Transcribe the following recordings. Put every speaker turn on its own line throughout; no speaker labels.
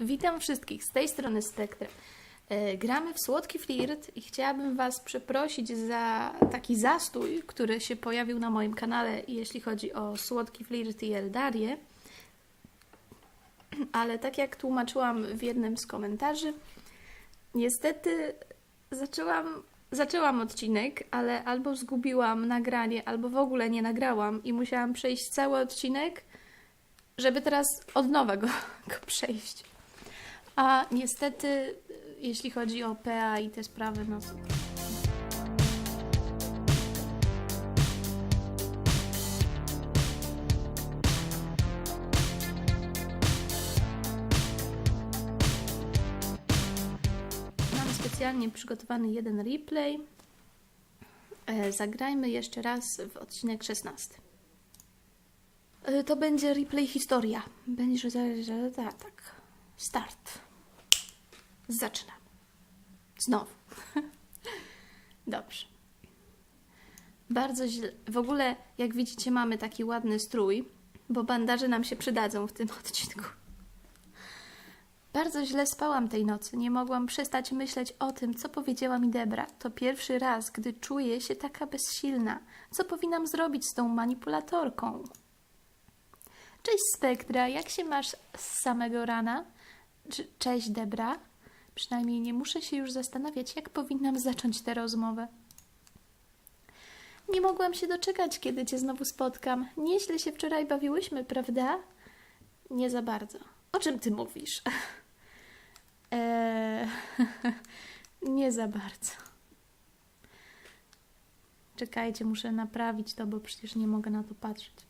Witam wszystkich z tej strony Spektra. E, Gramy w Słodki Flirt i chciałabym Was przeprosić za taki zastój, który się pojawił na moim kanale, jeśli chodzi o Słodki Flirt i Eldarię. Ale tak jak tłumaczyłam w jednym z komentarzy, niestety zaczęłam, zaczęłam odcinek, ale albo zgubiłam nagranie, albo w ogóle nie nagrałam i musiałam przejść cały odcinek, żeby teraz od nowa go, go przejść. A niestety, jeśli chodzi o PA i te sprawy, no to... Mam specjalnie przygotowany jeden replay. E, Zagrajmy jeszcze raz w odcinek 16. E, To będzie replay historia. Będzie, że tak, tak. Start. Zaczynam. Znowu. Dobrze. Bardzo źle. W ogóle, jak widzicie, mamy taki ładny strój, bo bandaże nam się przydadzą w tym odcinku. Bardzo źle spałam tej nocy. Nie mogłam przestać myśleć o tym, co powiedziała mi Debra. To pierwszy raz, gdy czuję się taka bezsilna. Co powinnam zrobić z tą manipulatorką? Cześć Spektra, jak się masz z samego rana? Cze- Cześć Debra. Przynajmniej nie muszę się już zastanawiać, jak powinnam zacząć tę rozmowę. Nie mogłam się doczekać, kiedy cię znowu spotkam. Nieźle się wczoraj bawiłyśmy, prawda? Nie za bardzo. O czym ty mówisz? Eee, nie za bardzo. Czekajcie, muszę naprawić to, bo przecież nie mogę na to patrzeć.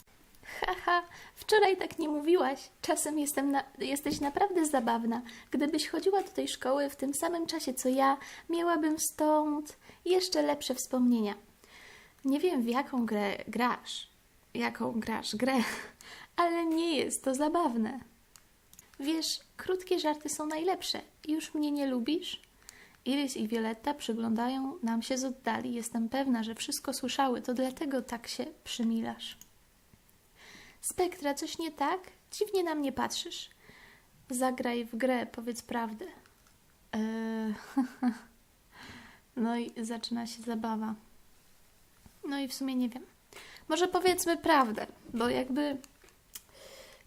Haha, wczoraj tak nie mówiłaś. Czasem jestem na, jesteś naprawdę zabawna. Gdybyś chodziła do tej szkoły w tym samym czasie co ja, miałabym stąd jeszcze lepsze wspomnienia. Nie wiem, w jaką grę grasz, jaką grasz grę, ale nie jest to zabawne. Wiesz, krótkie żarty są najlepsze. Już mnie nie lubisz? Iris i Violetta przyglądają nam się z oddali. Jestem pewna, że wszystko słyszały, to dlatego tak się przymilasz. Spektra, coś nie tak? Dziwnie na mnie patrzysz. Zagraj w grę, powiedz prawdę. Eee, no i zaczyna się zabawa. No i w sumie nie wiem. Może powiedzmy prawdę, bo jakby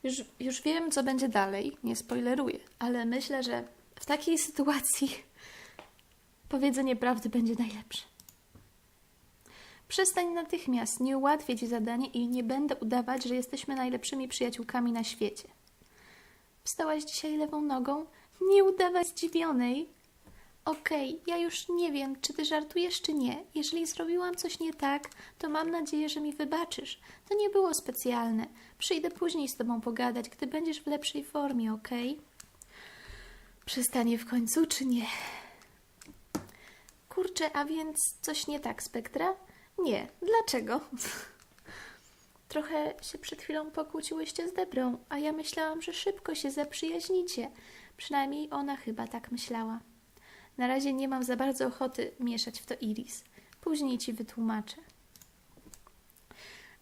już, już wiem, co będzie dalej, nie spoileruję, ale myślę, że w takiej sytuacji powiedzenie prawdy będzie najlepsze. Przestań natychmiast, nie ułatwię ci zadanie i nie będę udawać, że jesteśmy najlepszymi przyjaciółkami na świecie. Wstałaś dzisiaj lewą nogą? Nie udawaj zdziwionej. Okej, ja już nie wiem, czy ty żartujesz, czy nie. Jeżeli zrobiłam coś nie tak, to mam nadzieję, że mi wybaczysz. To nie było specjalne. Przyjdę później z tobą pogadać, gdy będziesz w lepszej formie, okej? Przestanie w końcu, czy nie? Kurczę, a więc coś nie tak, Spektra? Nie. Dlaczego? Trochę się przed chwilą pokłóciłyście z Debrą, a ja myślałam, że szybko się zaprzyjaźnicie. Przynajmniej ona chyba tak myślała. Na razie nie mam za bardzo ochoty mieszać w to Iris. Później ci wytłumaczę.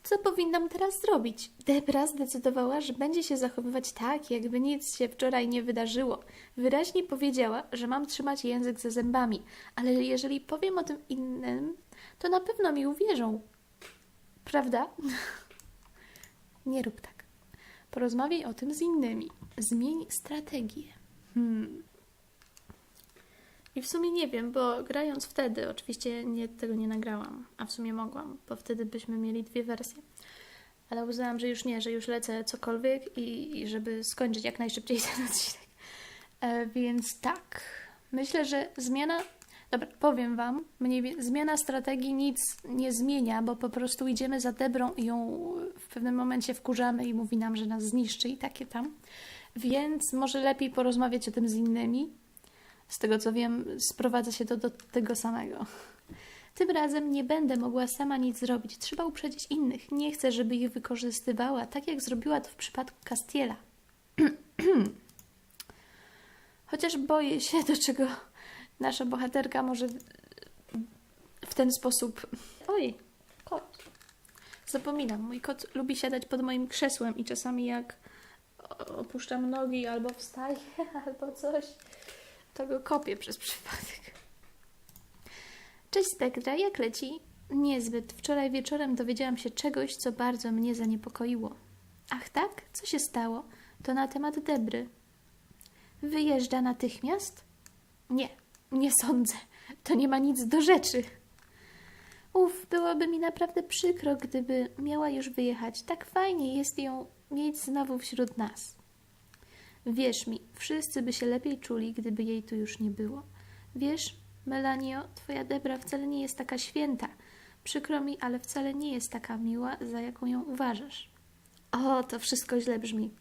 Co powinnam teraz zrobić? Debra zdecydowała, że będzie się zachowywać tak, jakby nic się wczoraj nie wydarzyło. Wyraźnie powiedziała, że mam trzymać język za zębami, ale jeżeli powiem o tym innym, to na pewno mi uwierzą. Prawda? nie rób tak. Porozmawiaj o tym z innymi. Zmień strategię. Hmm. I w sumie nie wiem, bo grając wtedy, oczywiście nie, tego nie nagrałam, a w sumie mogłam, bo wtedy byśmy mieli dwie wersje. Ale uznałam, że już nie, że już lecę cokolwiek i, i żeby skończyć jak najszybciej ten odcinek. E, więc tak, myślę, że zmiana. Dobra, powiem Wam, mniej zmiana strategii nic nie zmienia, bo po prostu idziemy za Debrą i ją w pewnym momencie wkurzamy i mówi nam, że nas zniszczy i takie tam. Więc może lepiej porozmawiać o tym z innymi, z tego co wiem, sprowadza się to do tego samego. Tym razem nie będę mogła sama nic zrobić. Trzeba uprzedzić innych. Nie chcę, żeby ich wykorzystywała, tak jak zrobiła to w przypadku Castiela. Chociaż boję się, do czego nasza bohaterka może w ten sposób. Oj, kot. Zapominam, mój kot lubi siadać pod moim krzesłem i czasami jak opuszczam nogi, albo wstaję, albo coś, to go kopię przez przypadek. Cześć Spektra, jak leci? Niezbyt. Wczoraj wieczorem dowiedziałam się czegoś, co bardzo mnie zaniepokoiło. Ach tak? Co się stało? To na temat Debry. Wyjeżdża natychmiast? Nie, nie sądzę. To nie ma nic do rzeczy. Uf, byłoby mi naprawdę przykro, gdyby miała już wyjechać. Tak fajnie jest ją mieć znowu wśród nas. Wierz mi, wszyscy by się lepiej czuli, gdyby jej tu już nie było. Wiesz, Melanio, twoja Debra wcale nie jest taka święta. Przykro mi, ale wcale nie jest taka miła, za jaką ją uważasz. O, to wszystko źle brzmi.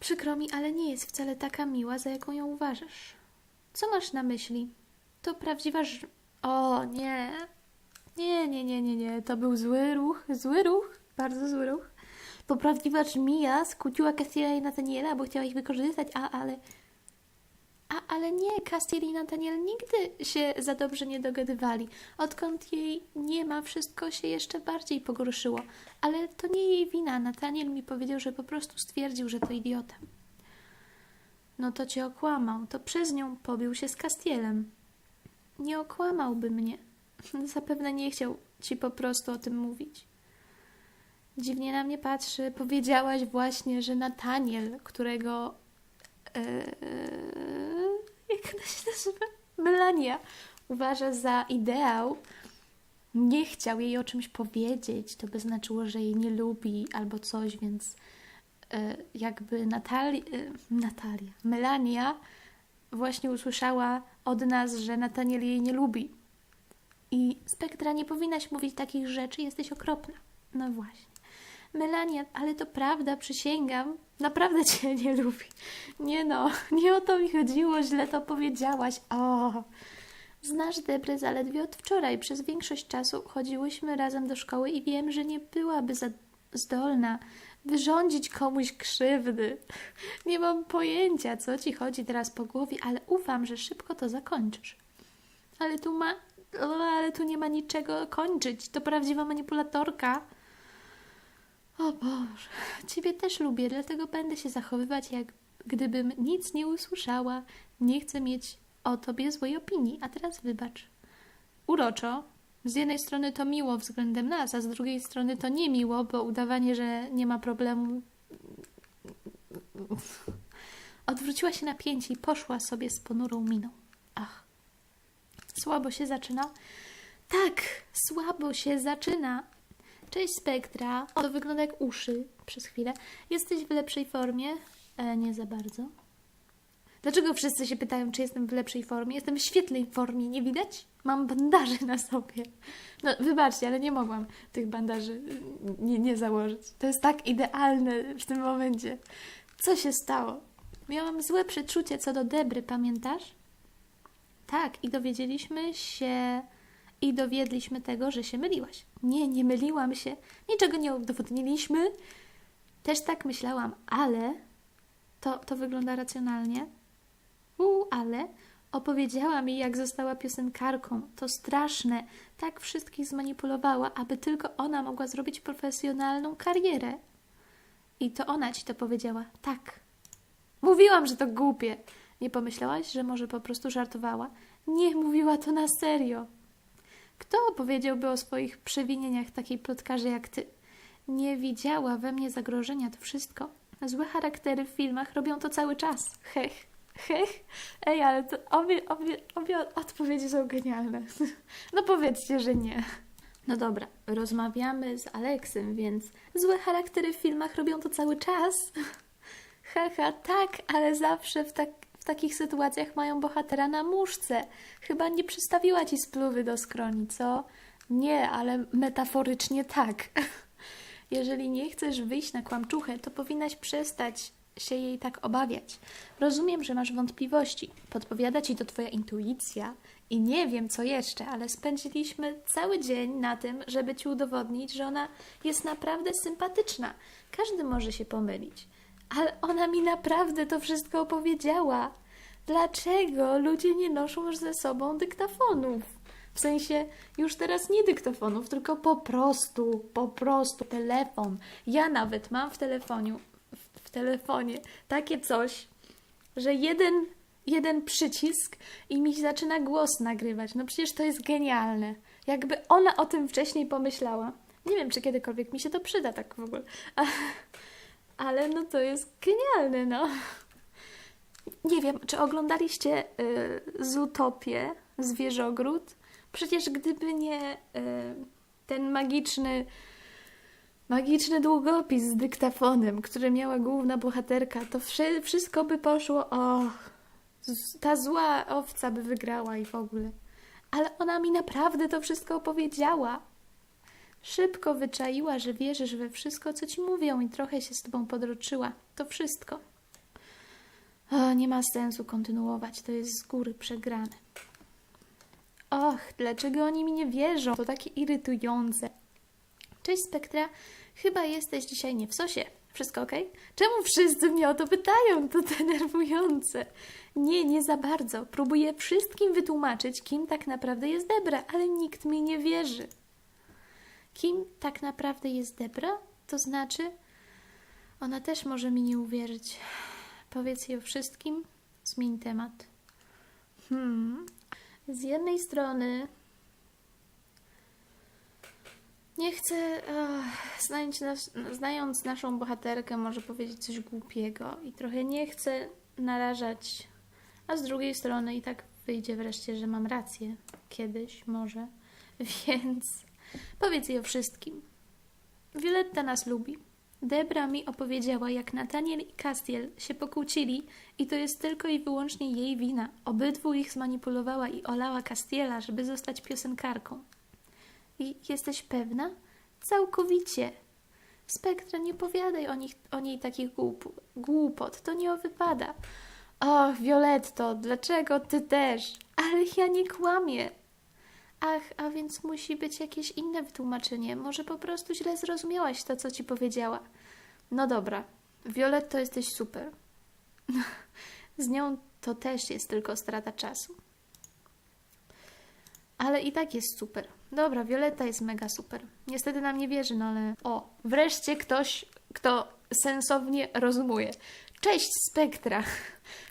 Przykro mi, ale nie jest wcale taka miła, za jaką ją uważasz. Co masz na myśli? To prawdziwa ż... O, nie. Nie, nie, nie, nie, nie. To był zły ruch. Zły ruch. Bardzo zły ruch. To prawdziwa żmija skłóciła Castiela i Nataniela, bo chciała ich wykorzystać, a, ale... A, ale nie, Castiel i Nathaniel nigdy się za dobrze nie dogadywali. Odkąd jej nie ma, wszystko się jeszcze bardziej pogorszyło. Ale to nie jej wina. Nathaniel mi powiedział, że po prostu stwierdził, że to idiota. No to cię okłamał. To przez nią pobił się z Castielem. Nie okłamałby mnie. Zapewne nie chciał ci po prostu o tym mówić. Dziwnie na mnie patrzy. Powiedziałaś właśnie, że Nataniel, którego. Eee, jak ona się nazywa? Melania uważa za ideał. Nie chciał jej o czymś powiedzieć. To by znaczyło, że jej nie lubi albo coś, więc jakby Natali, e, Natalia, Melania właśnie usłyszała od nas, że Nataniel jej nie lubi. I Spektra, nie powinnaś mówić takich rzeczy, jesteś okropna. No właśnie. Melania, ale to prawda, przysięgam, naprawdę cię nie lubi. Nie no, nie o to mi chodziło, źle to powiedziałaś. O, znasz Debrę zaledwie od wczoraj. Przez większość czasu chodziłyśmy razem do szkoły i wiem, że nie byłaby za zdolna wyrządzić komuś krzywdy. Nie mam pojęcia, co ci chodzi teraz po głowie, ale ufam, że szybko to zakończysz. Ale tu ma... Ale tu nie ma niczego kończyć. To prawdziwa manipulatorka. O Boże, Ciebie też lubię, dlatego będę się zachowywać, jak gdybym nic nie usłyszała. Nie chcę mieć o Tobie złej opinii, a teraz wybacz. Uroczo. Z jednej strony to miło względem nas, a z drugiej strony to nie miło, bo udawanie, że nie ma problemu. Odwróciła się na pięcie i poszła sobie z ponurą miną. Ach, słabo się zaczyna. Tak, słabo się zaczyna. Cześć Spektra. To wygląda jak uszy przez chwilę. Jesteś w lepszej formie? E, nie za bardzo. Dlaczego wszyscy się pytają, czy jestem w lepszej formie? Jestem w świetnej formie, nie widać? Mam bandaże na sobie. No, wybaczcie, ale nie mogłam tych bandaży nie, nie założyć. To jest tak idealne w tym momencie. Co się stało? Miałam złe przeczucie co do Debry, pamiętasz? Tak, i dowiedzieliśmy się i dowiedliśmy tego, że się myliłaś. Nie, nie myliłam się. Niczego nie udowodniliśmy. Też tak myślałam, ale to, to wygląda racjonalnie. U, ale opowiedziała mi, jak została piosenkarką. To straszne. Tak wszystkich zmanipulowała, aby tylko ona mogła zrobić profesjonalną karierę. I to ona ci to powiedziała. Tak. Mówiłam, że to głupie. Nie pomyślałaś, że może po prostu żartowała? Nie, mówiła to na serio. Kto opowiedziałby o swoich przewinieniach takiej plotkarze jak ty? Nie widziała we mnie zagrożenia, to wszystko. Złe charaktery w filmach robią to cały czas. Hech, hech. Ej, ale to obie, obie, obie odpowiedzi są genialne. No powiedzcie, że nie. No dobra, rozmawiamy z Aleksem, więc złe charaktery w filmach robią to cały czas. Haha, tak, ale zawsze w, tak, w takich sytuacjach mają bohatera na muszce. Chyba nie przystawiła ci spluwy do skroni, co? Nie, ale metaforycznie tak. Jeżeli nie chcesz wyjść na kłamczuchę, to powinnaś przestać się jej tak obawiać. Rozumiem, że masz wątpliwości. Podpowiada ci to twoja intuicja i nie wiem co jeszcze, ale spędziliśmy cały dzień na tym, żeby ci udowodnić, że ona jest naprawdę sympatyczna. Każdy może się pomylić. Ale ona mi naprawdę to wszystko opowiedziała. Dlaczego ludzie nie noszą ze sobą dyktafonów? W sensie już teraz nie dyktofonów, tylko po prostu, po prostu telefon. Ja nawet mam w telefonie, w, telefonie takie coś, że jeden, jeden przycisk i mi zaczyna głos nagrywać. No przecież to jest genialne. Jakby ona o tym wcześniej pomyślała. Nie wiem, czy kiedykolwiek mi się to przyda tak w ogóle. Ale no to jest genialne, no. Nie wiem, czy oglądaliście y, Zutopię, Zwierzogród? Przecież gdyby nie y, ten magiczny, magiczny długopis z dyktafonem, który miała główna bohaterka, to wszy- wszystko by poszło, o, z- ta zła owca by wygrała i w ogóle. Ale ona mi naprawdę to wszystko opowiedziała. Szybko wyczaiła, że wierzysz we wszystko, co ci mówią i trochę się z tobą podroczyła. To wszystko. O, nie ma sensu kontynuować, to jest z góry przegrane. Och, dlaczego oni mi nie wierzą? To takie irytujące. Cześć Spektra, chyba jesteś dzisiaj nie w sosie. Wszystko ok? Czemu wszyscy mnie o to pytają? To denerwujące. Nie, nie za bardzo. Próbuję wszystkim wytłumaczyć, kim tak naprawdę jest Debra, ale nikt mi nie wierzy. Kim tak naprawdę jest Debra? To znaczy, ona też może mi nie uwierzyć. Powiedz jej o wszystkim, zmień temat. Hmm. Z jednej strony nie chcę, znając, nas, znając naszą bohaterkę, może powiedzieć coś głupiego i trochę nie chcę narażać, a z drugiej strony i tak wyjdzie wreszcie, że mam rację. Kiedyś może. Więc powiedz jej o wszystkim. Violetta nas lubi. Debra mi opowiedziała, jak Nataniel i Castiel się pokłócili i to jest tylko i wyłącznie jej wina. Obydwu ich zmanipulowała i olała Castiela, żeby zostać piosenkarką. I jesteś pewna? Całkowicie. Spektra, nie powiadaj o, nich, o niej takich głup, głupot, to nie wypada. Och, Violetto, dlaczego ty też? Ale ja nie kłamię. Ach, a więc musi być jakieś inne wytłumaczenie. Może po prostu źle zrozumiałaś to, co ci powiedziała. No dobra, Violetto, jesteś super. Z nią to też jest tylko strata czasu. Ale i tak jest super. Dobra, Violetta jest mega super. Niestety nam nie wierzy, no ale... O, wreszcie ktoś, kto sensownie rozumuje. Cześć, Spektra!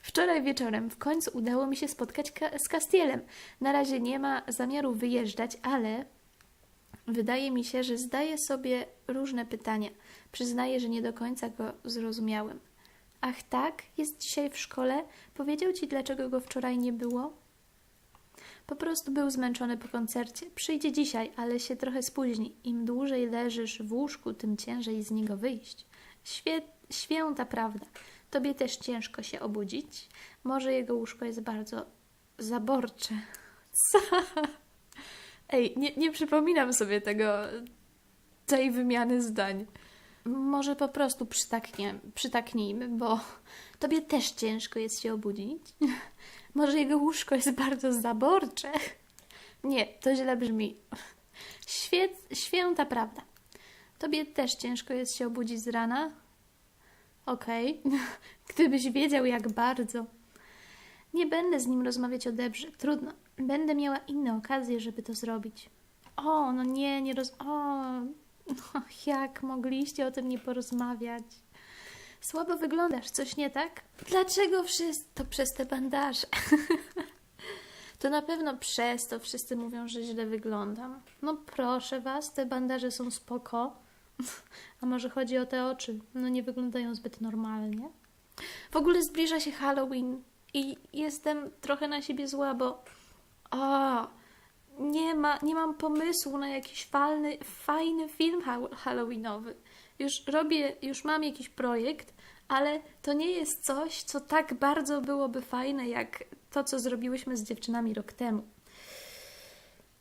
Wczoraj wieczorem w końcu udało mi się spotkać ka- z Castielem. Na razie nie ma zamiaru wyjeżdżać, ale wydaje mi się, że zdaje sobie różne pytania. Przyznaję, że nie do końca go zrozumiałem. Ach tak, jest dzisiaj w szkole? Powiedział ci, dlaczego go wczoraj nie było? Po prostu był zmęczony po koncercie. Przyjdzie dzisiaj, ale się trochę spóźni. Im dłużej leżysz w łóżku, tym ciężej z niego wyjść. Świe święta prawda. Tobie też ciężko się obudzić. Może jego łóżko jest bardzo zaborcze. Co? Ej, nie, nie przypominam sobie tego, tej wymiany zdań. Może po prostu przytaknie, przytaknijmy, bo tobie też ciężko jest się obudzić. Może jego łóżko jest bardzo zaborcze. Nie, to źle brzmi. Świet, święta prawda. Tobie też ciężko jest się obudzić z rana? Okej. Gdybyś wiedział, jak bardzo. Nie będę z nim rozmawiać o Debrze. Trudno. Będę miała inne okazje, żeby to zrobić. O, no nie, nie roz... O, no, jak mogliście o tym nie porozmawiać? Słabo wyglądasz, coś nie tak? Dlaczego wszyscy... To przez te bandaże. to na pewno przez to wszyscy mówią, że źle wyglądam. No proszę was, te bandaże są spoko. A może chodzi o te oczy? No nie wyglądają zbyt normalnie. W ogóle zbliża się Halloween i jestem trochę na siebie zła, bo o, nie, ma, nie mam pomysłu na jakiś fajny, fajny film ha- halloweenowy. Już robię, już mam jakiś projekt, ale to nie jest coś, co tak bardzo byłoby fajne, jak to, co zrobiłyśmy z dziewczynami rok temu.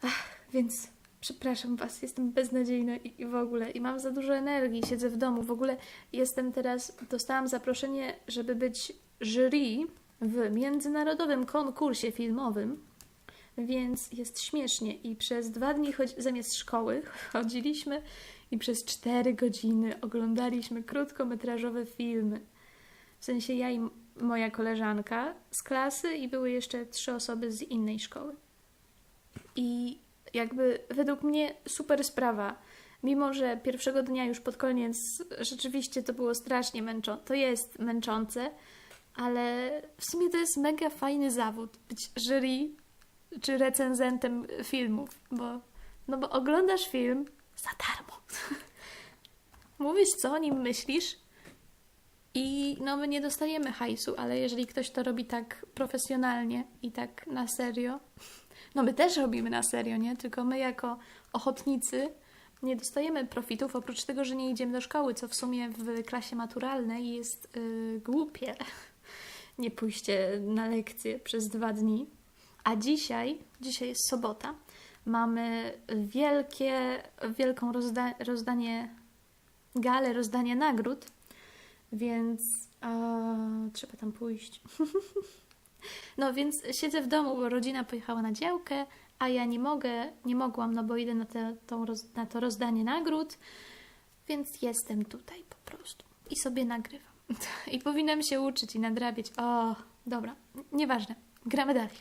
Ach, więc przepraszam Was, jestem beznadziejna i, i w ogóle, i mam za dużo energii, siedzę w domu. W ogóle jestem teraz, dostałam zaproszenie, żeby być jury w międzynarodowym konkursie filmowym, więc jest śmiesznie. I przez dwa dni zamiast szkoły chodziliśmy i przez cztery godziny oglądaliśmy krótkometrażowe filmy. W sensie ja i moja koleżanka z klasy i były jeszcze trzy osoby z innej szkoły. I jakby według mnie super sprawa. Mimo, że pierwszego dnia już pod koniec rzeczywiście to było strasznie męczące. To jest męczące, ale w sumie to jest mega fajny zawód być jury czy recenzentem filmów, bo, no bo oglądasz film za darmo. Mówisz, co o nim myślisz i no my nie dostajemy hajsu, ale jeżeli ktoś to robi tak profesjonalnie i tak na serio, no my też robimy na serio, nie? Tylko my jako ochotnicy nie dostajemy profitów, oprócz tego, że nie idziemy do szkoły, co w sumie w klasie maturalnej jest yy, głupie. Nie pójście na lekcje przez dwa dni. A dzisiaj, dzisiaj jest sobota, mamy wielkie, wielką rozda rozdanie, galę rozdania nagród, więc e, trzeba tam pójść. no więc siedzę w domu, bo rodzina pojechała na działkę, a ja nie mogę, nie mogłam, no bo idę na, te, tą na to rozdanie nagród, więc jestem tutaj po prostu i sobie nagrywam. I powinnam się uczyć i nadrabiać. O, dobra, nieważne, gramy dalej.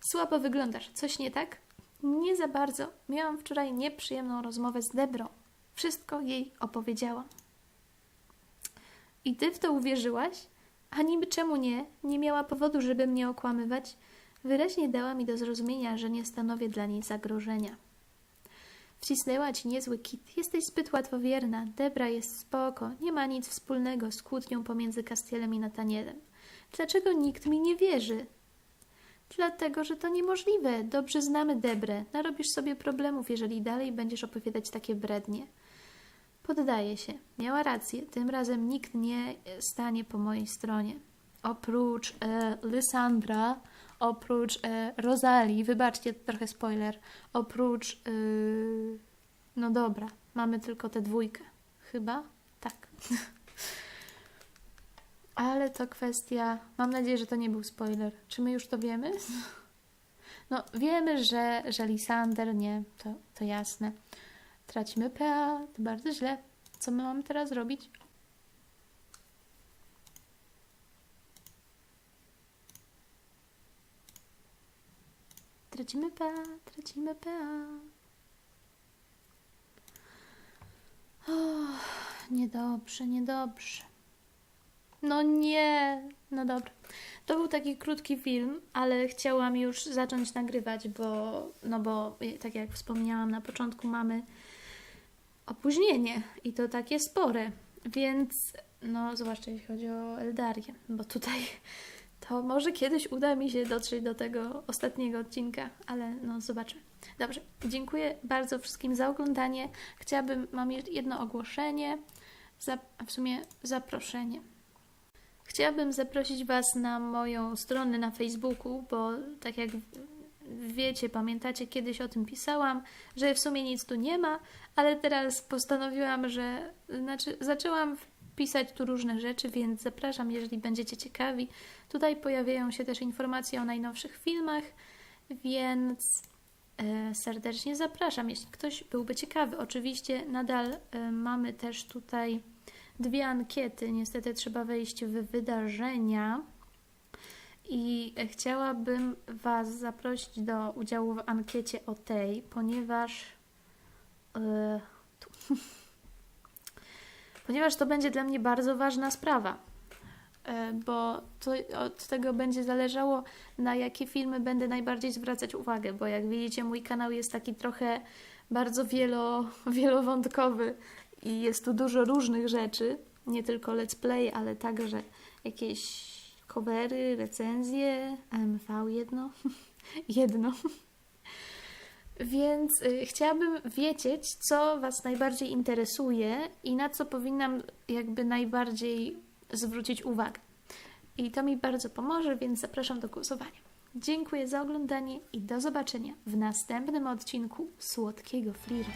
Słabo wyglądasz, coś nie tak? Nie za bardzo. Miałam wczoraj nieprzyjemną rozmowę z Debrą. Wszystko jej opowiedziałam. I ty w to uwierzyłaś? A niby czemu nie? Nie miała powodu, żeby mnie okłamywać. Wyraźnie dała mi do zrozumienia, że nie stanowię dla niej zagrożenia. Wcisnęła ci niezły kit. Jesteś zbyt łatwowierna. Debra jest spoko. Nie ma nic wspólnego z kłótnią pomiędzy Castielem i Natanielem. Dlaczego nikt mi nie wierzy? Dlatego, że to niemożliwe. Dobrze znamy Debrę. Narobisz sobie problemów, jeżeli dalej będziesz opowiadać takie brednie. Poddaję się. Miała rację. Tym razem nikt nie stanie po mojej stronie. Oprócz e, Lysandra, oprócz e, Rosalii, wybaczcie, trochę spoiler, oprócz, e, no dobra, mamy tylko tę dwójkę. Chyba? Tak. Ale to kwestia, mam nadzieję, że to nie był spoiler. Czy my już to wiemy? No, wiemy, że, że Lisander nie, to, to jasne. Tracimy PA, to bardzo źle. Co my mamy teraz robić? Tracimy PA, tracimy PA. Oh, niedobrze, niedobrze. No nie, no dobra. To był taki krótki film, ale chciałam już zacząć nagrywać, bo, no bo tak jak wspomniałam na początku, mamy opóźnienie i to takie spore, więc no zwłaszcza jeśli chodzi o Eldarię, bo tutaj to może kiedyś uda mi się dotrzeć do tego ostatniego odcinka, ale no zobaczmy. Dobrze, dziękuję bardzo wszystkim za oglądanie. Chciałabym, mam jedno ogłoszenie, za, w sumie zaproszenie. Chciałabym zaprosić Was na moją stronę na Facebooku, bo tak jak wiecie, pamiętacie, kiedyś o tym pisałam, że w sumie nic tu nie ma, ale teraz postanowiłam, że znaczy zaczęłam pisać tu różne rzeczy, więc zapraszam, jeżeli będziecie ciekawi. Tutaj pojawiają się też informacje o najnowszych filmach, więc e, serdecznie zapraszam, jeśli ktoś byłby ciekawy. Oczywiście nadal e, mamy też tutaj dwie ankiety. Niestety trzeba wejść w wydarzenia. I chciałabym Was zaprosić do udziału w ankiecie o tej, ponieważ. Yy, ponieważ to będzie dla mnie bardzo ważna sprawa. Yy, bo to od tego będzie zależało, na jakie filmy będę najbardziej zwracać uwagę, bo jak widzicie, mój kanał jest taki trochę bardzo wielo, wielowątkowy i jest tu dużo różnych rzeczy, nie tylko let's play, ale także jakieś covery, recenzje, AMV jedno, jedno. Więc y, chciałabym wiedzieć, co Was najbardziej interesuje i na co powinnam jakby najbardziej zwrócić uwagę. I to mi bardzo pomoże, więc zapraszam do głosowania. Dziękuję za oglądanie i do zobaczenia w następnym odcinku Słodkiego Flirtu.